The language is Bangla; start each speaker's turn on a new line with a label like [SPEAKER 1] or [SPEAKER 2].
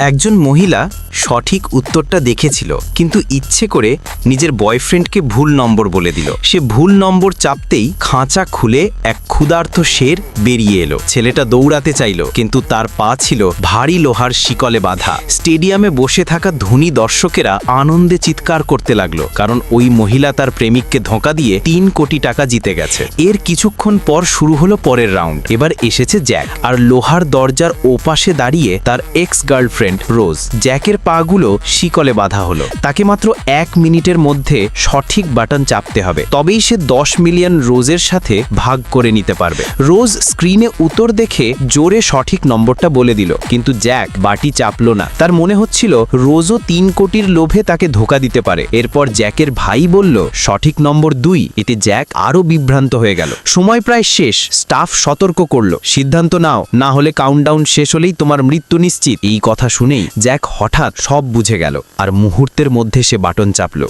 [SPEAKER 1] একজন মহিলা সঠিক উত্তরটা দেখেছিল, কিন্তু ইচ্ছে করে নিজের বয়ফ্রেন্ডকে ভুল নম্বর বলে দিল। সে ভুল নম্বর চাপতেই খাঁচা খুলে এক ক্ষুধার্ত শের বেরিয়ে এলো। ছেলেটা দৌড়াতে চাইল, কিন্তু তার পা ছিল ভারী লোহার শিকলে বাঁধা। স্টেডিয়ামে বসে থাকা ধনী দর্শকেরা আনন্দে চিৎকার করতে লাগল, কারণ ওই মহিলা তার প্রেমিককে ধোঁকা দিয়ে তিন কোটি টাকা জিতে গেছে। এর কিছুক্ষণ পর শুরু হলো পরের রাউন্ড। এবার এসেছে জ্যাক, আর লোহার দরজার ওপাশে দাঁড়িয়ে তার এক্স গার্লফ্রেন্ড রোজ জ্যাকের পাগুলো শিকলে বাঁধা হলো। তাকে মাত্র এক মিনিটের মধ্যে সঠিক বাটন চাপতে হবে। তবেই সে দশ মিলিয়ন রোজের সাথে ভাগ করে নিতে পারবে। রোজ স্ক্রিনে উত্তর দেখে জোরে সঠিক নম্বরটা বলে দিল। কিন্তু জ্যাক বাটি চাপলো না। তার মনে হচ্ছিল রোজও তিন কোটির লোভে তাকে ধোকা দিতে পারে। এরপর জ্যাকের ভাই বলল, সঠিক নম্বর দুই, এতে জ্যাক আরও বিভ্রান্ত হয়ে গেল। সময় প্রায় শেষ। স্টাফ সতর্ক করল, সিদ্ধান্ত নাও, না হলে কাউন্টডাউন শেষ হলেই তোমার মৃত্যু নিশ্চিত। এই কথা শুনেই জ্যাক হঠাৎ সব বুঝে গেল আর মুহূর্তের মধ্যে সে বাটন চাপলো।